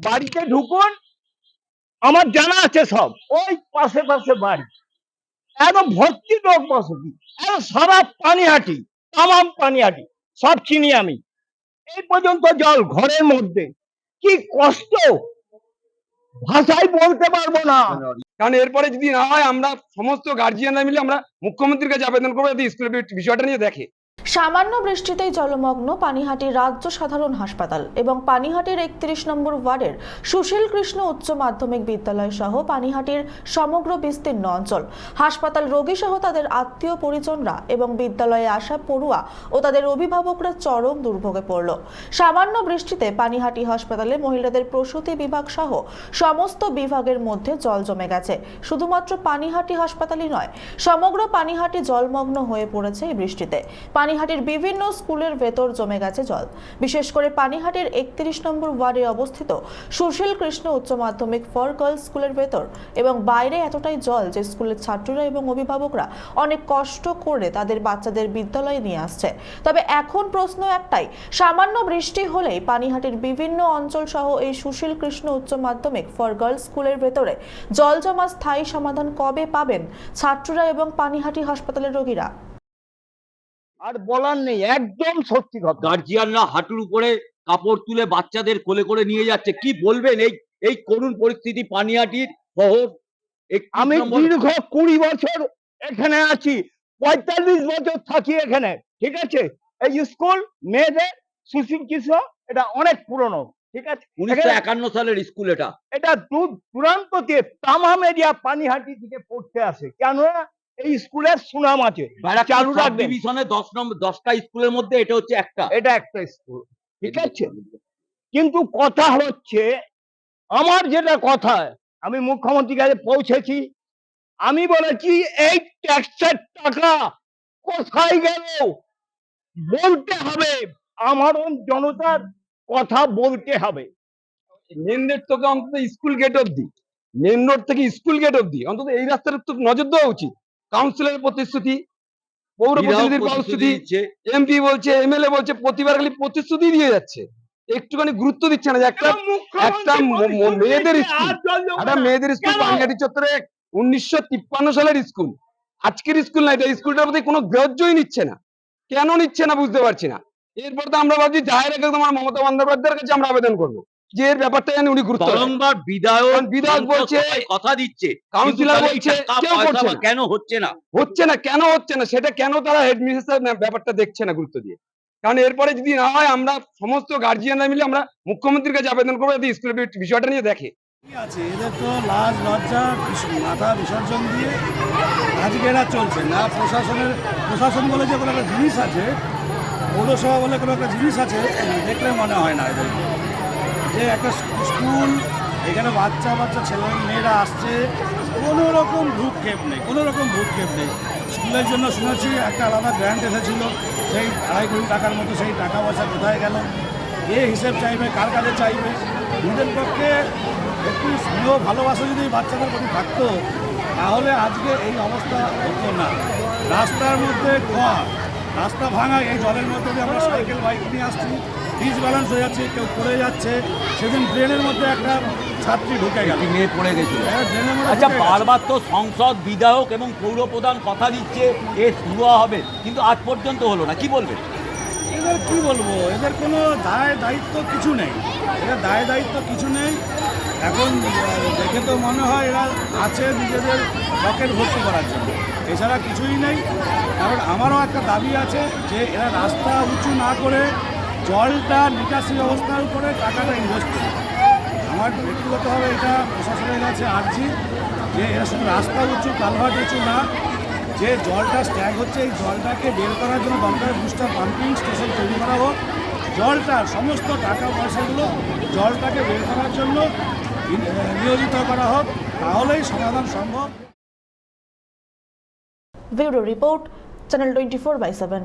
বাড়িতে ঢুকুন, আমার জানা আছে সব। ওই পাশে পাশে বাড়ি। একদম ভর্তি লোক বসতি একদম সারা পানিহাটি, তামাম পানিহাটি, সব চিনি আমি। এই পর্যন্ত জল ঘরের মধ্যে। কি কষ্ট! ভাষায় বলতে পারব না। কারণ এরপরে যদি না হয়, আমরা সমস্ত গার্জিয়ানরা মিলে আমরা মুখ্যমন্ত্রীর কাছে আবেদন করব, যাতে স্কুলের বিষয়টা নিয়ে দেখে। সামান্য বৃষ্টিতেই জলমগ্ন পানিহাটির রাজ্য সাধারণ হাসপাতাল এবং পানিহাটির একত্রিশ নম্বর ওয়ার্ডের সুশীল কৃষ্ণ উচ্চ মাধ্যমিক বিদ্যালয় সহ পানিহাটির সমগ্র বিস্তীর্ণ অঞ্চল। হাসপাতাল রোগী সহ তাদের আত্মীয় পরিজনরা এবং বিদ্যালয়ে আসা পড়ুয়া ও তাদের অভিভাবকরা চরম দুর্ভোগে পড়ল। সামান্য বৃষ্টিতে পানিহাটি হাসপাতালে মহিলাদের প্রসূতি বিভাগ সহ সমস্ত বিভাগের মধ্যে জল জমে গেছে। শুধুমাত্র পানিহাটি হাসপাতালই নয়, সমগ্র পানিহাটি জলমগ্ন হয়ে পড়েছে এই বৃষ্টিতে। পানিহাটির বিভিন্ন স্কুলের ভেতর জমে গেছে জল। বিশেষ করে পানিহাটির একত্রিশ নম্বর ওয়ার্ডে অবস্থিত সুশীল কৃষ্ণ উচ্চ মাধ্যমিক ফর গার্লস স্কুলের ভেতর এবং বাইরে এতটাই জল যে স্কুলের ছাত্ররা এবং অভিভাবকরা অনেক কষ্ট করে তাদের বাচ্চাদের বিদ্যালয়ে নিয়ে আসছে। তবে এখন প্রশ্ন একটাই, সামান্য বৃষ্টি হলেই পানিহাটির বিভিন্ন অঞ্চল সহ এই সুশীল কৃষ্ণ উচ্চ মাধ্যমিক ফর গার্লস স্কুলের ভেতরে জল জমা স্থায়ী সমাধান কবে পাবেন ছাত্ররা এবং পানিহাটি হাসপাতালের রোগীরা? আর বলার নেই একদম সত্যি কথা। গার্জিয়ানরা হাঁটুর উপরে কাপড় তুলে বাচ্চাদের কোলে করে নিয়ে যাচ্ছে। কি বলবেন এই এই করুণ পরিস্থিতি পানিয়াটির শহর? আমি দীর্ঘ কুড়ি বছর এখানে আছি পঁয়তাল্লিশ বছর থাকি এখানে ঠিক আছে? এই স্কুল মেয়েদের সুশীল কৃষ্ণ এটা অনেক পুরনো ঠিক আছে? উনিশশো একান্ন সালের স্কুল এটা। এটা দূর দূরান্ত দিয়ে তামাম এরিয়া পানিহাটি থেকে পড়তে আসে। কেননা এই স্কুলের সুনাম আছে। চালু রাখবেন। ডিভিশনে দশ নম্বর দশটা স্কুলের মধ্যে এটা হচ্ছে একটা। এটা একটা স্কুল ঠিক আছে? কিন্তু কথা হচ্ছে আমার যেটা কথা আমি মুখ্যমন্ত্রীর কাছে পৌঁছেছি আমি বলেছি এই ট্যাক্সের টাকা কোথায় গেল? বলতে হবে আমার জনতার কথা বলতে হবে। মেন রোড থেকে অন্তত স্কুল গেট অব্দি মেন রোড থেকে স্কুল গেট অব্দি অন্তত এই রাস্তার তো নজর দেওয়া উচিত। কাউন্সিলরের প্রতিশ্রুতি পৌর প্রতিনিধির প্রতিশ্রুতি এমপি বলছে এমএলএ বলছে প্রতিবার খালি প্রতিশ্রুতি দিয়ে যাচ্ছে। একটুখানি গুরুত্ব দিচ্ছে না যে একটা একটা মেয়েদের স্কুল। একটা মেয়েদের স্কুল? পানিহাটি চত্বরে উনিশশো তিপ্পান্ন সালের স্কুল। আজকের স্কুল না এটা স্কুলটার প্রতি কোনো গ্রাহ্যই নিচ্ছে না। কেন নিচ্ছে না বুঝতে পারছি না। এরপর তো আমরা ভাবছি জাহের আগে তোমার মমতা বন্দ্যোপাধ্যায়ের কাছে আমরা আবেদন করব। যে ব্যাপারটা জানি উনি গুরুত্ব বারংবার বিধায়ক বিধায়ক বলছে, কথা দিচ্ছে কাউন্সিলর বলছে, কেউ করছে কেন হচ্ছে না? হচ্ছে না কেন হচ্ছে না সেটা কেন তারা হেডমিস্ট্রেস ব্যাপারটা দেখছে না গুরুত্ব দিয়ে? কারণ এরপরে যদি না হয় আমরা সমস্ত গার্জিয়ানরা মিলে আমরা মুখ্যমন্ত্রীর কাছে আবেদন করব যাতে স্কুলের বিষয়টা নিয়ে দেখে। কি আছে? এদের তো লাজ লজ্জা মাথা বিসর্জন দিয়ে আজকে এরা চলছে না। প্রশাসনের প্রশাসন বলে যে কোনো একটা জিনিস আছে পৌরসভা বলে কোনো একটা জিনিস আছে দেখলে মনে হয় না এদের। যে একটা স্কুল, এখানে বাচ্চা বাচ্চা, ছেলে, মেয়েরা আসছে, কোনো রকম ভ্রুক্ষেপ নেই, কোনো রকম ভ্রুক্ষেপ নেই। স্কুলের জন্য শুনেছি, একটা আলাদা গ্র্যান্ট এসেছিল, সেই আড়াই কোটি টাকার মতো সেই টাকা পয়সা কোথায় গেল? এ হিসেব চাইবে, কার কাছে চাইবে? নিজের পক্ষে একটু স্নেহ, ভালোবাসা যদি বাচ্চাদের প্রতি থাকতো, তাহলে আজকে এই অবস্থা হতো না। রাস্তার মধ্যে খোয়া রাস্তা ভাঙা, এই জলের মধ্যে আমরা সাইকেল, বাইক নিয়ে আসছি। ডিস ব্যালেন্স হয়ে যাচ্ছে কেউ পড়ে যাচ্ছে। সেদিন ট্রেনের মধ্যে একটা ছাত্রী ঢুকে গেল। একটি মেয়ে পড়ে গেছিল। হ্যাঁ, আচ্ছা বারবার তো সংসদ বিধায়ক এবং পৌর প্রধান কথা দিচ্ছে এ শুরু হবে কিন্তু আজ পর্যন্ত হলো না। কি বলবে? এদের কি বলব? এদের কোনো দায় দায়িত্ব কিছু নেই। এদের দায় দায়িত্ব কিছু নেই। এখন দেখে তো মনে হয় এরা আছে নিজেদের পকেট ভর্তি করার জন্য। এছাড়া কিছুই নেই। কারণ আমারও একটা দাবি আছে যে এরা রাস্তা উঁচু না করে জলটা নিকাশি ব্যবস্থার উপরে টাকাটা ইনভেস্ট করে আমার ব্যক্তিগতভাবে এটা প্রশাসনের কাছে আর্জি যে এরা শুধু রাস্তা উঁচু, কালভার্ট উঁচু না, যে জলটা স্ট্যাগ হচ্ছে, এই জলটাকে বের করার জন্য দরকার বুস্টার পাম্পিং স্টেশন তৈরি করা হোক। জলটা, সমস্ত টাকা পয়সাগুলো জলটাকে বের করার জন্য নিয়োজিত করা হোক, তাহলেই সমাধান সম্ভব। Bureau report channel twenty four by seven